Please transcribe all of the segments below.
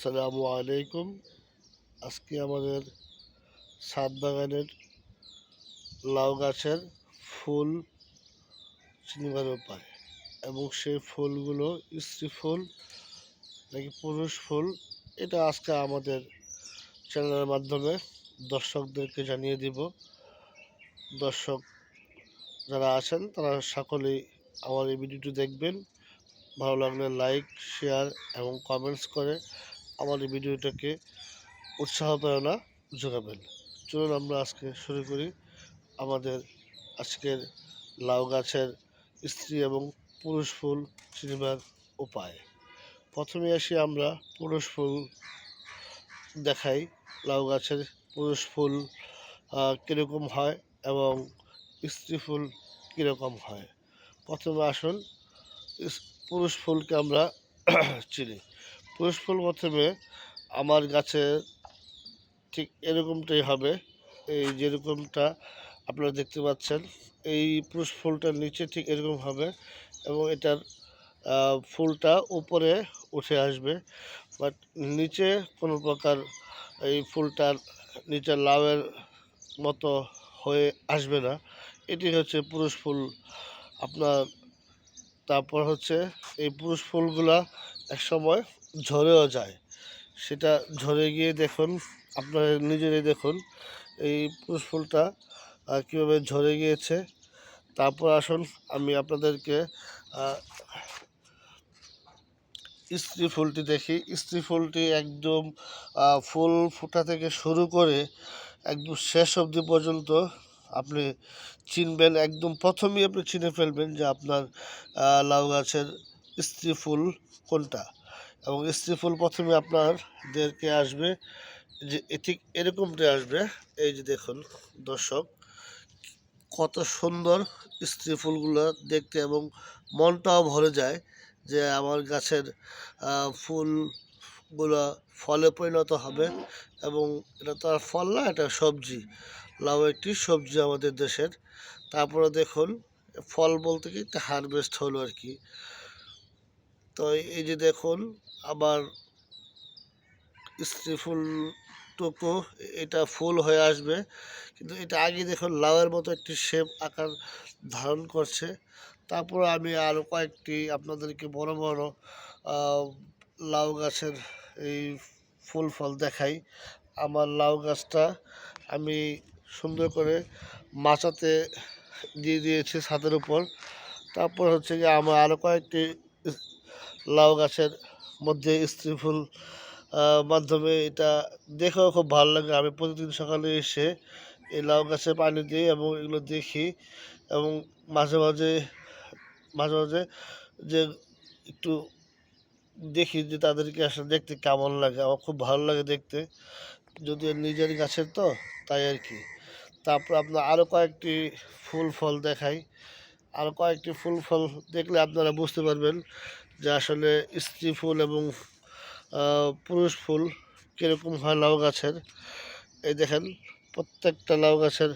আসসালামু আলাইকুম। আজকে আমাদের ছাদ বাগানের লাউ গাছের ফুল চিনবার উপায় এবং সেই ফুলগুলো স্ত্রী ফুল নাকি পুরুষ ফুল, এটা আজকে আমাদের চ্যানেলের মাধ্যমে দর্শকদেরকে জানিয়ে দিব। দর্শক যারা আছেন, তারা সকলেই আমার এই ভিডিওটি দেখবেন। ভালো লাগলে লাইক, শেয়ার এবং কমেন্টস করে আমার এই ভিডিওটাকে উৎসাহ প্রেরণা যোগাবেন চলুন আমরা আজকে শুরু করি আমাদের আজকের লাউ গাছের স্ত্রী এবং পুরুষ ফুল চিনবার উপায়। প্রথমে আসি আমরা পুরুষ ফুল দেখাই। লাউ গাছের পুরুষ ফুল কীরকম হয় এবং স্ত্রী ফুল কীরকম হয়। প্রথমে আসুন পুরুষ ফুলকে আমরা চিনি। পুরুষ ফুল প্রথমে আমার গাছে ঠিক এরকমটাই হবে। এই যেরকমটা আপনারা দেখতে পাচ্ছেন, এই পুরুষ ফুলটার নিচে ঠিক এরকম হবে এবং এটার ফুলটা উপরে উঠে আসবে। বাট নিচে কোনো প্রকার এই ফুলটার নিচে লাউয়ের মতো হয়ে আসবে না। এটি হচ্ছে পুরুষ ফুল। আপনার, তারপর হচ্ছে এই পুরুষ ফুলগুলা এক সময় ঝরেও যায়। সেটা ঝরে গিয়ে দেখুন, আপনারা নিজেরাই দেখুন, এই পুরুষ ফুলটা কীভাবে ঝরে গিয়েছে। তারপর আসুন, আমি আপনাদেরকে স্ত্রী ফুলটি দেখি। স্ত্রী ফুলটি একদম ফুল ফোটা থেকে শুরু করে একদম শেষ অবধি পর্যন্ত আপনি চিনবেন, একদম প্রথমেই আপনি চিনে ফেলবেন যে আপনার লাউ গাছের স্ত্রী ফুল কোনটা। এবং স্ত্রী ফুল প্রথমে আপনাদেরকে আসবে যে ঠিক এরকমটাই আসবে। এই যে দেখুন দর্শক, কত সুন্দর স্ত্রী ফুলগুলো দেখতে এবং মনটাও ভরে যায় যে আমার গাছের ফুলগুলো ফলে পরিণত হবে এবং এটা তো আর ফল না, এটা সবজি। লাউ একটি সবজি আমাদের দেশের। তারপরে দেখুন, ফল বলতে কি? একটা হারভেস্ট হলো আর কি। তো এই যে দেখুন, আবার স্ত্রী ফুলটুকু এটা ফুল হয়ে আসবে। কিন্তু এটা আগে দেখুন, লাউয়ের মতো একটি শেপ আকার ধারণ করছে। তারপর আমি আরও কয়েকটি আপনাদেরকে বড় বড় লাউ গাছের এই ফুল ফল দেখাই। আমার লাউ গাছটা আমি সুন্দর করে মাচাতে দিয়ে দিয়েছি ছাদের উপর। তারপর হচ্ছে যে আমার আরও কয়েকটি লাউ গাছের মধ্যে স্ত্রী ফুল মাধ্যমে এটা দেখেও খুব ভালো লাগে। আমি প্রতিদিন সকালে এসে এই লাউ গাছে পানি দিই এবং এগুলো দেখি এবং মাঝে মাঝে মাঝে মাঝে যে একটু দেখি যে তাদেরকে আসলে দেখতে কেমন লাগে। আমার খুব ভালো লাগে দেখতে। যদিও নিজের গাছের তো, তাই আর কি। তারপর আপনার আরও কয়েকটি ফুল ফল দেখাই। আরও কয়েকটি ফুল ফল দেখলে আপনারা বুঝতে পারবেন যে আসলে স্ত্রী ফুল এবং পুরুষ ফুল কীরকম হয় লাউ গাছের। এই দেখেন, প্রত্যেকটা লাউ গাছের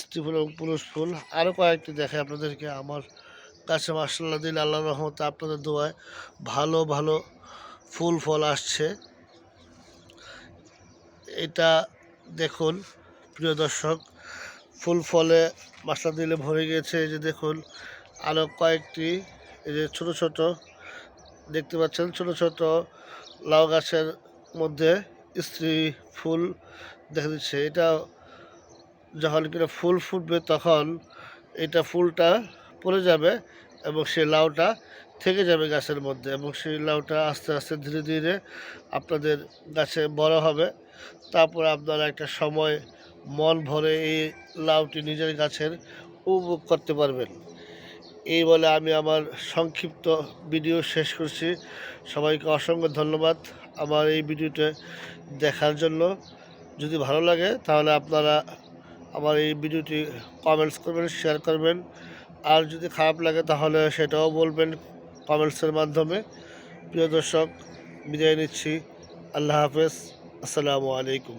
স্ত্রী ফুল এবং পুরুষ ফুল। আরও কয়েকটি দেখে আপনাদেরকে আমার গাছে মাসাল্লাহ দিন আল্লাহ রহমতে আপনাদের দোয়ায় ভালো ভালো ফুল, ফল আসছে। এটা দেখুন, প্রিয় দর্শক, ফুল ফলে মাসলা দিলে ভরে গিয়েছে। এই যে দেখুন আরও কয়েকটি, এই যে ছোটো, ছোট দেখতে পাচ্ছেন ছোট ছোট লাউ গাছের মধ্যে স্ত্রী ফুল দেখা দিচ্ছে। এটা যখন কিনা ফুল ফুটবে তখন এটা ফুলটা পড়ে যাবে এবং সেই লাউটা থেকে যাবে গাছের মধ্যে এবং সেই লাউটা আস্তে আস্তে ধীরে ধীরে আপনাদের গাছে বড় হবে। তারপর আপনারা একটা সময় মন ভরে এই লাউটি নিজের গাছের উপভোগ করতে পারবেন। এই বলে আমি আমার সংক্ষিপ্ত ভিডিও শেষ করছি। সবাইকে অসংখ্য ধন্যবাদ আমার এই ভিডিওটা দেখার জন্য। যদি ভালো লাগে তাহলে আপনারা আমার এই ভিডিওটি কমেন্টস করবেন শেয়ার করবেন। আর যদি খারাপ লাগে তাহলে সেটাও বলবেন কমেন্টসের মাধ্যমে। প্রিয় দর্শক, বিদায় নিচ্ছি। আল্লাহ হাফেজ। আসসালামু আলাইকুম।